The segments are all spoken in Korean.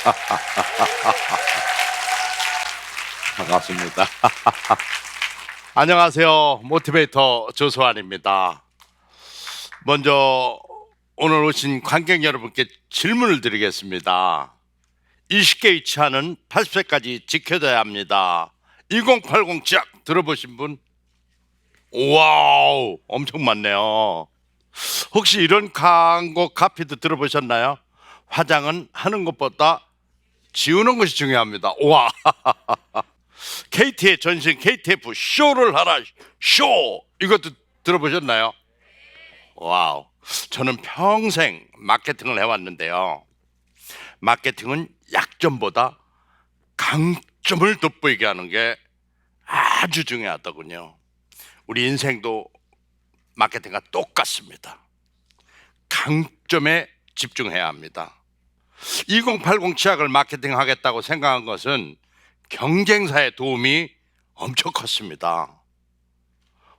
반갑습니다. 안녕하세요. 모티베이터 조소환입니다. 먼저 오늘 오신 관객 여러분께 질문을 드리겠습니다. 20개 위치하는 80세까지 지켜져야 합니다. 1080 지약 들어보신 분? 와우, 엄청 많네요. 혹시 이런 광고 카피도 들어보셨나요? 화장은 하는 것보다 지우는 것이 중요합니다. 와. KT의 전신 KTF 쇼를 하라 쇼 이것도 들어보셨나요? 와우. 저는 평생 마케팅을 해왔는데요. 마케팅은 약점보다 강점을 돋보이게 하는 게 아주 중요하더군요. 우리 인생도 마케팅과 똑같습니다. 강점에 집중해야 합니다. 2080 치약을 마케팅 하겠다고 생각한 것은 경쟁사의 도움이 엄청 컸습니다.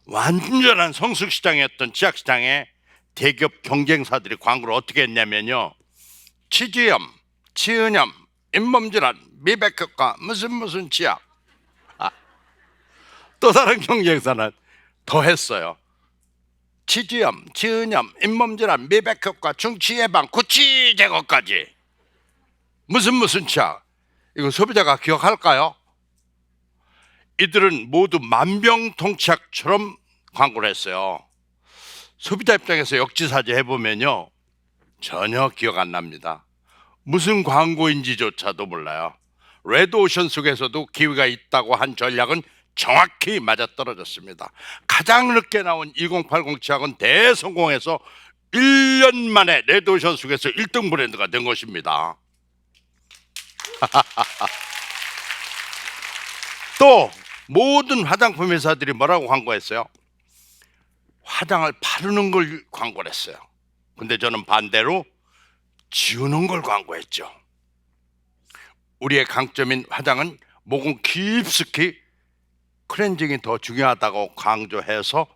완전한 성숙 시장이었던 치약 시장에 대기업 경쟁사들이 광고를 어떻게 했냐면요. 치주염, 치은염, 잇몸질환, 미백효과, 무슨 무슨 치약. 아, 또 다른 경쟁사는 더 했어요. 치주염, 치은염, 잇몸질환, 미백효과, 중치 예방, 구취 제거까지. 무슨 무슨 치약. 이거 소비자가 기억할까요? 이들은 모두 만병통치약처럼 광고를 했어요. 소비자 입장에서 역지사지 해보면요. 전혀 기억 안 납니다. 무슨 광고인지조차도 몰라요. 레드오션 속에서도 기회가 있다고 한 전략은 정확히 맞아떨어졌습니다. 가장 늦게 나온 2080 치약은 대성공해서 1년 만에 레드오션 속에서 1등 브랜드가 된 것입니다. 또 모든 화장품 회사들이 뭐라고 광고했어요? 화장을 바르는 걸 광고를 했어요. 근데 저는 반대로 지우는 걸 광고했죠. 우리의 강점인 화장은 모공 깊숙이 클렌징이 더 중요하다고 강조해서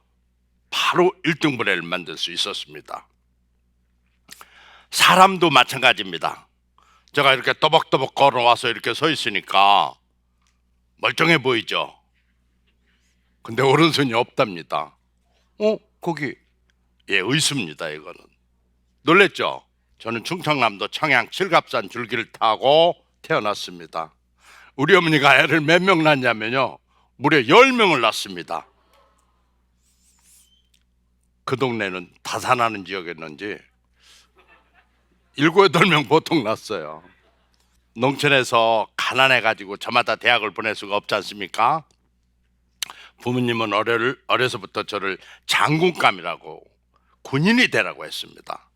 바로 1등 브랜을 만들 수 있었습니다. 사람도 마찬가지입니다. 제가 이렇게 또박또박 걸어와서 이렇게 서 있으니까 멀쩡해 보이죠? 근데 오른손이 없답니다. 어? 거기 예, 의수입니다, 이거는. 놀랬죠? 저는 충청남도 청양 칠갑산 줄기를 타고 태어났습니다. 우리 어머니가 애를 몇 명 낳냐면요. 무려 10명을 낳습니다. 그 동네는 다산하는 지역이었는지 일곱 여덟 명 보통 낳았어요. 농촌에서 가난해 가지고 저마다 대학을 보낼 수가 없지 않습니까? 부모님은 어려를, 어려서부터 저를 장군감이라고 군인이 되라고 했습니다.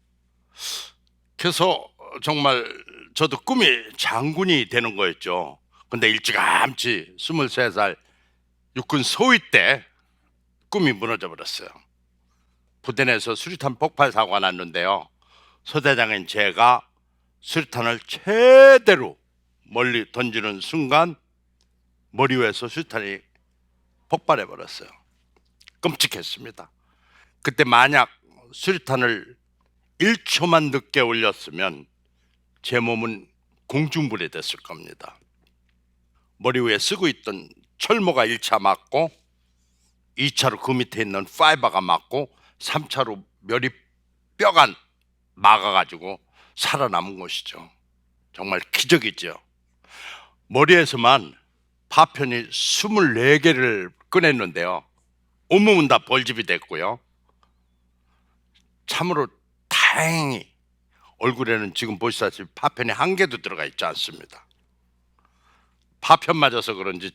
그래서 정말 저도 꿈이 장군이 되는 거였죠. 근데 일찌감치 23살 육군 소위 때 꿈이 무너져 버렸어요. 부대 내에서 수류탄 폭발 사고가 났는데요. 소대장인 제가 수류탄을 최대로 멀리 던지는 순간 머리 위에서 수류탄이 폭발해 버렸어요. 끔찍했습니다. 그때 만약 수류탄을 1초만 늦게 올렸으면 제 몸은 공중불이 됐을 겁니다. 머리 위에 쓰고 있던 철모가 1차 맞고 2차로 그 밑에 있는 파이버가 맞고 3차로 멸이 뼈가 막아가지고 살아남은 것이죠. 정말 기적이죠. 머리에서만 파편이 24개를 꺼냈는데요. 온몸은 다 벌집이 됐고요. 참으로 다행히 얼굴에는 지금 보시다시피 파편이 한 개도 들어가 있지 않습니다. 파편 맞아서 그런지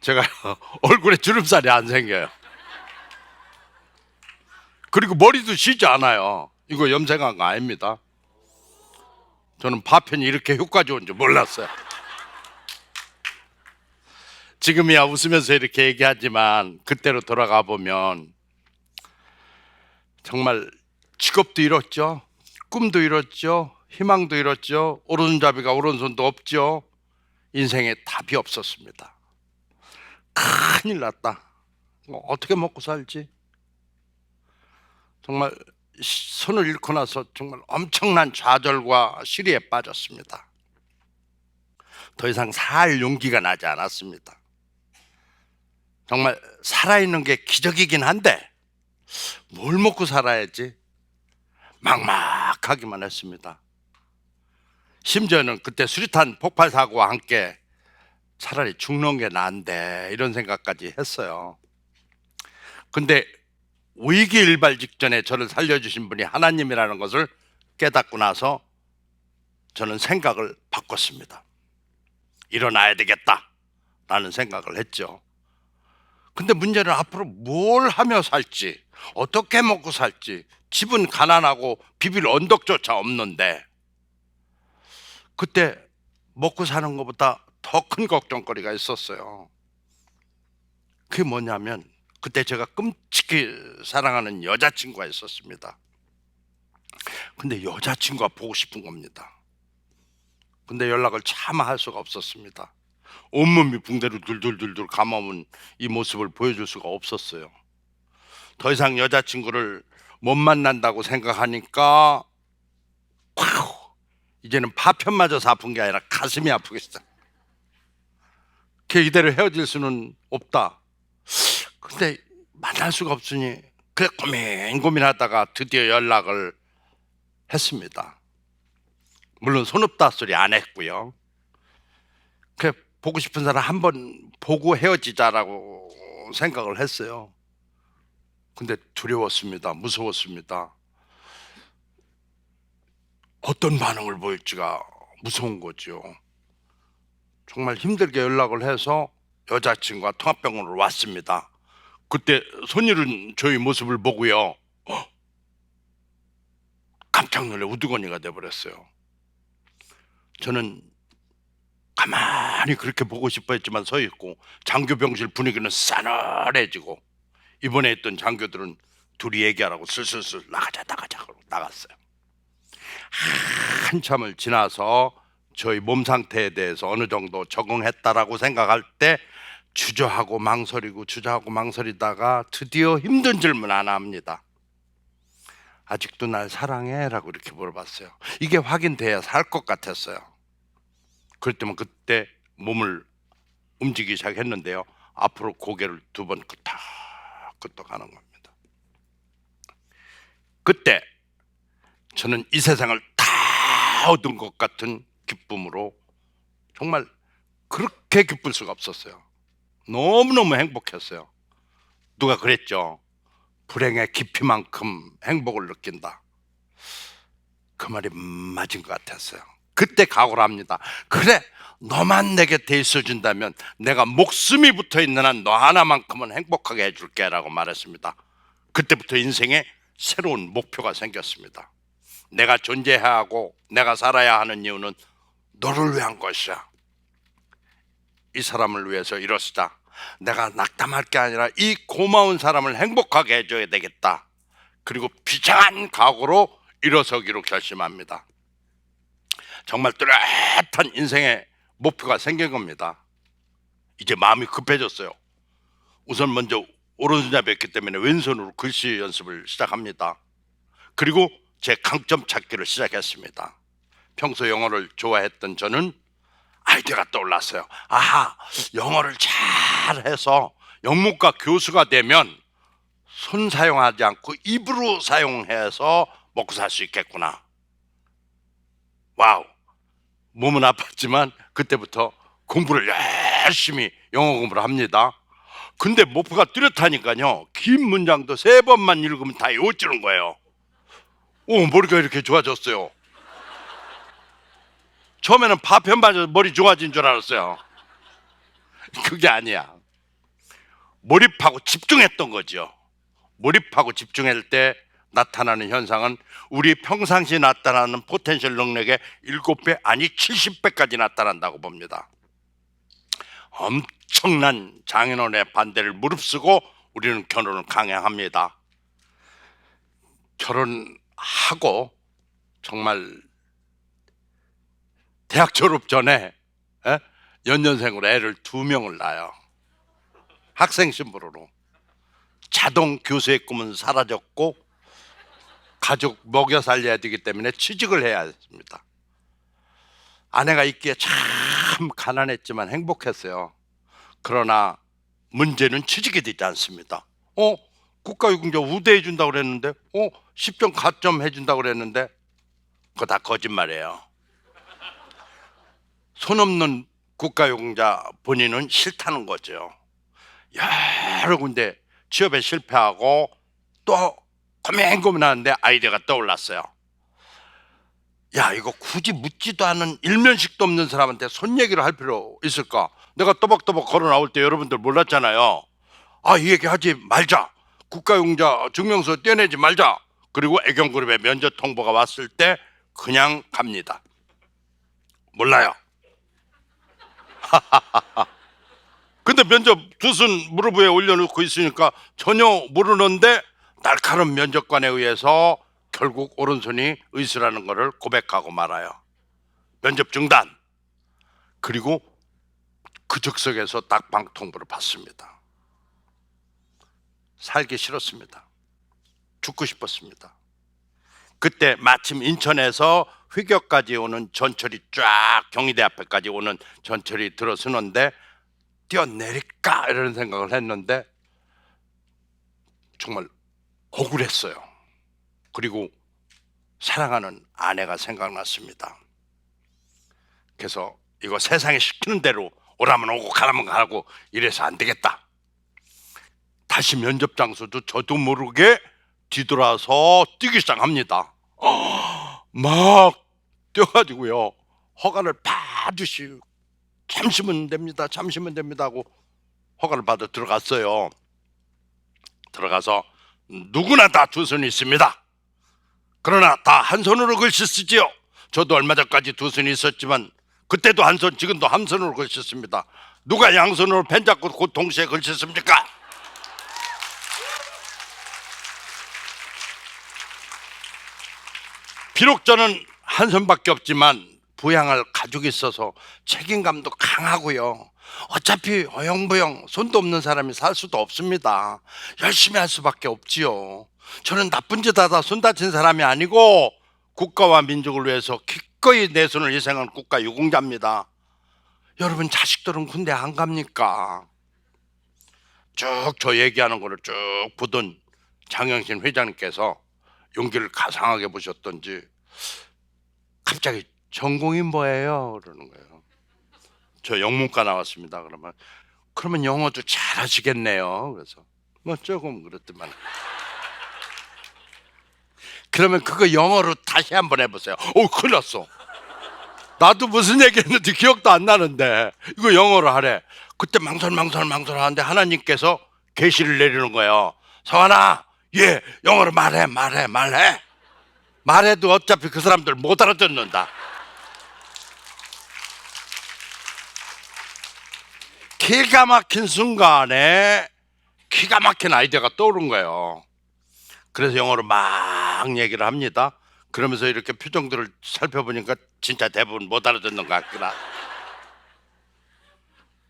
제가 얼굴에 주름살이 안 생겨요. 그리고 머리도 쉬지 않아요. 이거 염색한 거 아닙니다. 저는 파편이 이렇게 효과 좋은 줄 몰랐어요. 지금이야 웃으면서 이렇게 얘기하지만 그때로 돌아가 보면 정말 직업도 잃었죠. 꿈도 잃었죠. 희망도 잃었죠. 오른잡이가 오른손도 없죠. 인생에 답이 없었습니다. 큰일 났다. 뭐 어떻게 먹고 살지? 정말 시- 손을 잃고 나서 정말 엄청난 좌절과 시리에 빠졌습니다. 더 이상 살 용기가 나지 않았습니다. 정말 살아있는 게 기적이긴 한데 뭘 먹고 살아야지 막막하기만 했습니다. 심지어는 그때 수리탄 폭발 사고와 함께 차라리 죽는 게 나은데 이런 생각까지 했어요. 근데 위기 일발 직전에 저를 살려주신 분이 하나님이라는 것을 깨닫고 나서 저는 생각을 바꿨습니다. 일어나야 되겠다. 라는 생각을 했죠. 근데 문제는 앞으로 뭘 하며 살지, 어떻게 먹고 살지, 집은 가난하고 비빌 언덕조차 없는데, 그때 먹고 사는 것보다 더 큰 걱정거리가 있었어요. 그게 뭐냐면, 그때 제가 끔찍히 사랑하는 여자친구가 있었습니다. 근데 여자친구가 보고 싶은 겁니다. 근데 연락을 차마 할 수가 없었습니다. 온몸이 붕대로 둘둘둘둘 감아온 이 모습을 보여줄 수가 없었어요. 더 이상 여자친구를 못 만난다고 생각하니까 와우, 이제는 파편 맞아서 아픈 게 아니라 가슴이 시작. 걔 이대로 헤어질 수는 없다. 근데 만날 수가 없으니 그래 고민 고민하다가 드디어 연락을 했습니다. 물론 손없다 소리 안 했고요. 그 보고 싶은 사람 한 번 보고 헤어지자라고 생각을 했어요. 근데 두려웠습니다. 무서웠습니다. 어떤 반응을 보일지가 무서운 거죠. 정말 힘들게 연락을 해서 여자친구가 통합병원으로 왔습니다. 그때 손일은 저희 모습을 보고요. 어? 깜짝 놀래 우두머니가 돼버렸어요. 저는 가만히 그렇게 보고 싶어 했지만 서 있고 장교병실 분위기는 싸늘해지고 이번에 있던 장교들은 둘이 얘기하라고 슬슬슬 나가자 나가자 하고 나갔어요. 한참을 지나서 저희 몸 상태에 대해서 어느 정도 적응했다라고 생각할 때 주저하고 망설이고 주저하고 망설이다가 드디어 힘든 질문 하나 합니다. 아직도 날 사랑해? 라고 이렇게 물어봤어요. 이게 확인돼야 살 것 같았어요. 때면 그때 몸을 움직이기 시작했는데요. 앞으로 고개를 두 번 끄덕끄덕 하는 겁니다. 그때 저는 이 세상을 다 얻은 것 같은 기쁨으로 정말 그렇게 기쁠 수가 없었어요. 너무너무 행복했어요. 누가 그랬죠? 불행의 깊이만큼 행복을 느낀다. 그 말이 맞은 것 같았어요. 그때 각오를 합니다. 그래, 너만 내 곁에 있어준다면 내가 목숨이 붙어 있는 한 너 하나만큼은 행복하게 해줄게 라고 말했습니다. 그때부터 인생에 새로운 목표가 생겼습니다. 내가 존재해야 하고 내가 살아야 하는 이유는 너를 위한 것이야. 이 사람을 위해서 일어서자. 내가 낙담할 게 아니라 이 고마운 사람을 행복하게 해줘야 되겠다. 그리고 비장한 각오로 일어서기로 결심합니다. 정말 뚜렷한 인생의 목표가 생긴 겁니다. 이제 마음이 급해졌어요. 우선 먼저 오른손잡이였기 때문에 왼손으로 글씨 연습을 시작합니다. 그리고 제 강점 찾기를 시작했습니다. 평소 영어를 좋아했던 저는 아이디어가 떠올랐어요. 아하, 영어를 잘해서 영문과 교수가 되면 손 사용하지 않고 입으로 사용해서 먹고 살 수 있겠구나. 와우. 몸은 아팠지만 그때부터 공부를 열심히 영어 공부를 합니다. 근데 목표가 뚜렷하니까요. 긴 문장도 세 번만 읽으면 다 외워지는 거예요. 오, 머리가 이렇게 좋아졌어요. 처음에는 파편 맞아서 머리 좋아진 줄 알았어요. 그게 아니야. 몰입하고 집중했던 거죠. 몰입하고 집중할 때 나타나는 현상은 우리 평상시 나타나는 포텐셜 능력의 7배 아니 70배까지 나타난다고 봅니다. 엄청난 장인어른의 반대를 무릅쓰고 우리는 결혼을 강행합니다. 결혼하고 정말 대학 졸업 전에 에? 연년생으로 애를 두 명을 낳아요. 학생 신분으로 자동 교수의 꿈은 사라졌고 가족 먹여 살려야 되기 때문에 취직을 해야 했습니다. 아내가 있기에 참 가난했지만 행복했어요. 그러나 문제는 취직이 되지 않습니다. 어? 국가유공자 우대해 준다고 그랬는데, 어? 10점 가점 해 준다고 그랬는데, 그거 다 거짓말이에요. 손 없는 국가유공자 본인은 싫다는 거죠. 여러 군데 취업에 실패하고 또 고민고민하는데 아이디어가 떠올랐어요. 야 이거 굳이 묻지도 않은 일면식도 없는 사람한테 손 얘기를 할 필요 있을까? 내가 또박또박 걸어 나올 때 여러분들 몰랐잖아요. 아 이 얘기 하지 말자. 국가용자 증명서 떼내지 말자. 그리고 애경그룹의 면접 통보가 왔을 때 그냥 갑니다. 몰라요. 근데 면접 두순 무릎 위에 올려놓고 있으니까 전혀 모르는데 날카로운 면접관에 의해서 결국 오른손이 의수라는 것을 고백하고 말아요. 면접 중단. 그리고 그 즉석에서 낙방 통보를 받습니다. 살기 싫었습니다. 죽고 싶었습니다. 그때 마침 인천에서 휘격까지 오는 전철이 쫙 경희대 앞에까지 오는 전철이 들어서는데 뛰어내릴까 이런 생각을 했는데 정말 억울했어요. 그리고 사랑하는 아내가 생각났습니다. 그래서 이거 세상에 시키는 대로 오라면 오고 가라면 가고 이래서 안 되겠다. 다시 면접 장소도 저도 모르게 뒤돌아서 뛰기 시작합니다. 어, 막 뛰어가지고요. 허가를 받으시고 잠시면 됩니다. 잠시면 됩니다 하고 허가를 받아 들어갔어요. 들어가서 누구나 다 두 손이 있습니다. 그러나 다 한 손으로 글씨 쓰지요. 저도 얼마 전까지 두 손이 있었지만 그때도 한 손, 지금도 한 손으로 글씨 씁니다. 누가 양손으로 펜 잡고 곧 동시에 글씨 씁니까? 비록 저는 한 손밖에 없지만 부양할 가족이 있어서 책임감도 강하고요. 어차피 어영부영 손도 없는 사람이 살 수도 없습니다. 열심히 할 수밖에 없지요. 저는 나쁜 짓 하다 손 다친 사람이 아니고 국가와 민족을 위해서 기꺼이 내 손을 희생한 국가 유공자입니다. 여러분 자식들은 군대 안 갑니까? 쭉 저 얘기하는 거를 쭉 보던 장영신 회장님께서 용기를 가상하게 보셨던지 갑자기 전공이 뭐예요? 그러는 거예요. 저 영문과 나왔습니다. 그러면 그러면 영어도 잘하시겠네요. 그래서 뭐 조금 그렇더만. 그러면 그거 영어로 다시 한번 해보세요. 오, 큰일 났어. 나도 무슨 얘기했는지 기억도 안 나는데 이거 영어로 하래. 그때 망설망설 망설하는데 하나님께서 계시를 내리는 거예요. 성환아, 예, 영어로 말해, 말해, 말해. 말해도 어차피 그 사람들 못 알아듣는다. 기가 막힌 순간에 기가 막힌 아이디어가 떠오른 거예요. 그래서 영어로 막 얘기를 합니다. 그러면서 이렇게 표정들을 살펴보니까 진짜 대부분 못 알아듣는 것 같구나.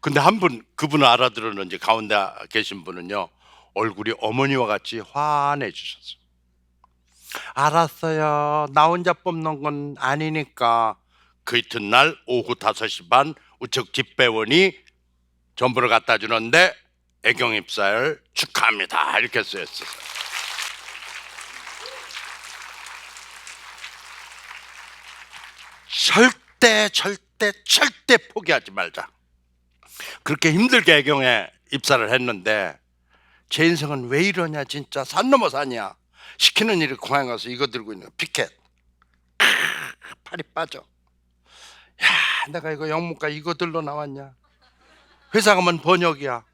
근데 한 분, 그분을 알아들었는지 가운데 계신 분은요, 얼굴이 어머니와 같이 환해지셨어요. 알았어요. 나 혼자 뽑는 건 아니니까. 그 이튿날 오후 5시 반 우측 집배원이 전부를 갖다 주는데 애경 입사를 축하합니다. 이렇게 쓰였어요. 절대 절대 절대 포기하지 말자. 그렇게 힘들게 애경에 입사를 했는데 제 인생은 왜 이러냐 진짜 산 넘어 산이야. 시키는 일이 공항에 가서 이거 들고 있는 거 피켓. 크, 팔이 빠져. 야 내가 이거 영문과 이거 들러 나왔냐. 회사 가면 번역이야.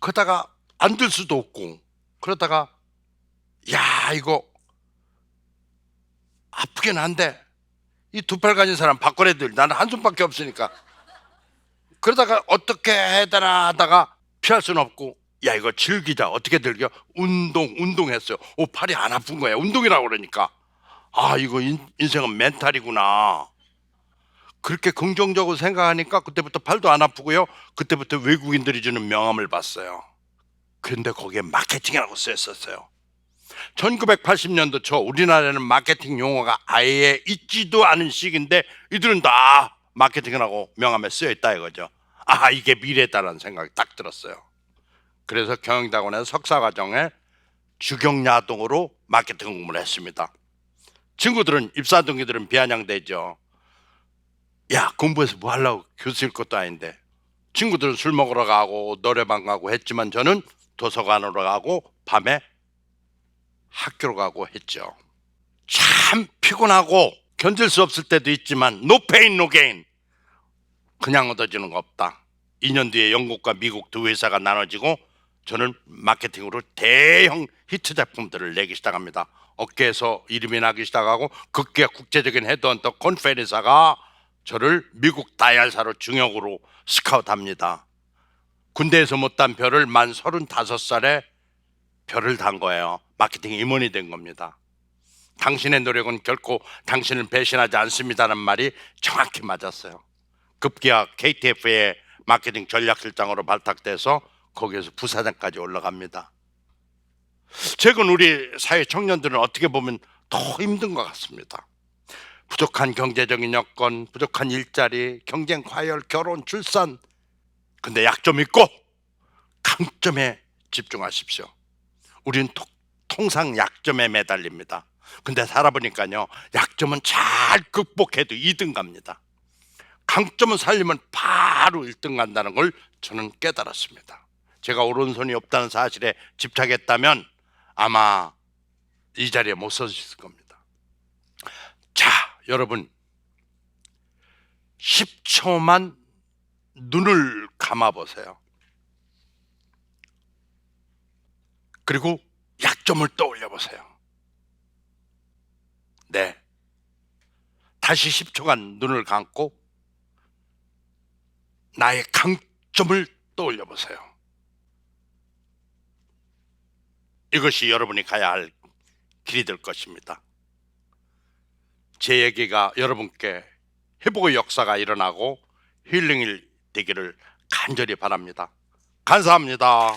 그러다가 안 들 수도 없고 그러다가 야 이거 아프긴 한데 이 두 팔 가진 사람 박거래들 나는 한 손밖에 없으니까 그러다가 어떻게 해야 되나 하다가 피할 수는 없고 야 이거 즐기자. 어떻게 즐겨? 운동 운동했어요. 오 팔이 안 아픈 거야. 운동이라고 그러니까. 아 이거 인, 인생은 멘탈이구나. 그렇게 긍정적으로 생각하니까 그때부터 팔도 안 아프고요. 그때부터 외국인들이 주는 명함을 봤어요. 그런데 거기에 마케팅이라고 쓰였었어요. 1980년도 초 우리나라에는 마케팅 용어가 아예 있지도 않은 시기인데 이들은 다 마케팅이라고 명함에 쓰여 있다 이거죠. 아 이게 미래다라는 생각이 딱 들었어요. 그래서 경영대학원에서 석사과정에 주경야동으로 마케팅 공부를 했습니다. 친구들은 입사 동기들은 비아냥대죠. 야 공부해서 뭐 하려고 교수일 것도 아닌데 친구들은 술 먹으러 가고 노래방 가고 했지만 저는 도서관으로 가고 밤에 학교로 가고 했죠. 참 피곤하고 견딜 수 없을 때도 있지만 no gain 그냥 얻어지는 거 없다. 2년 뒤에 영국과 미국 두 회사가 나눠지고 저는 마케팅으로 대형 히트 작품들을 내기 시작합니다. 업계에서 이름이 나기 시작하고 극기가 국제적인 헤드헌터 콘페리사가 저를 미국 다이알사로 중역으로 스카우트합니다. 군대에서 못단 별을 만 35살에 별을 단 거예요. 마케팅 임원이 된 겁니다. 당신의 노력은 결코 당신을 배신하지 않습니다는 말이 정확히 맞았어요. 급기야 KTF의 마케팅 전략실장으로 발탁돼서 거기에서 부사장까지 올라갑니다. 최근 우리 사회 청년들은 어떻게 보면 더 힘든 것 같습니다. 부족한 경제적인 여건, 부족한 일자리, 경쟁 과열, 결혼, 출산. 근데 약점 있고 강점에 집중하십시오. 우리는 통- 통상 약점에 매달립니다. 근데 살아보니까요, 약점은 잘 극복해도 2등 갑니다. 강점은 살리면 바로 1등 간다는 걸 저는 깨달았습니다. 제가 오른손이 없다는 사실에 집착했다면 아마 이 자리에 못 서있을 겁니다. 자, 여러분. 10초만 눈을 감아 보세요. 그리고 약점을 떠올려 보세요. 네. 다시 10초간 눈을 감고 나의 강점을 떠올려 보세요. 이것이 여러분이 가야 할 길이 될 것입니다. 제 얘기가 여러분께 회복의 역사가 일어나고 힐링이 되기를 간절히 바랍니다. 감사합니다.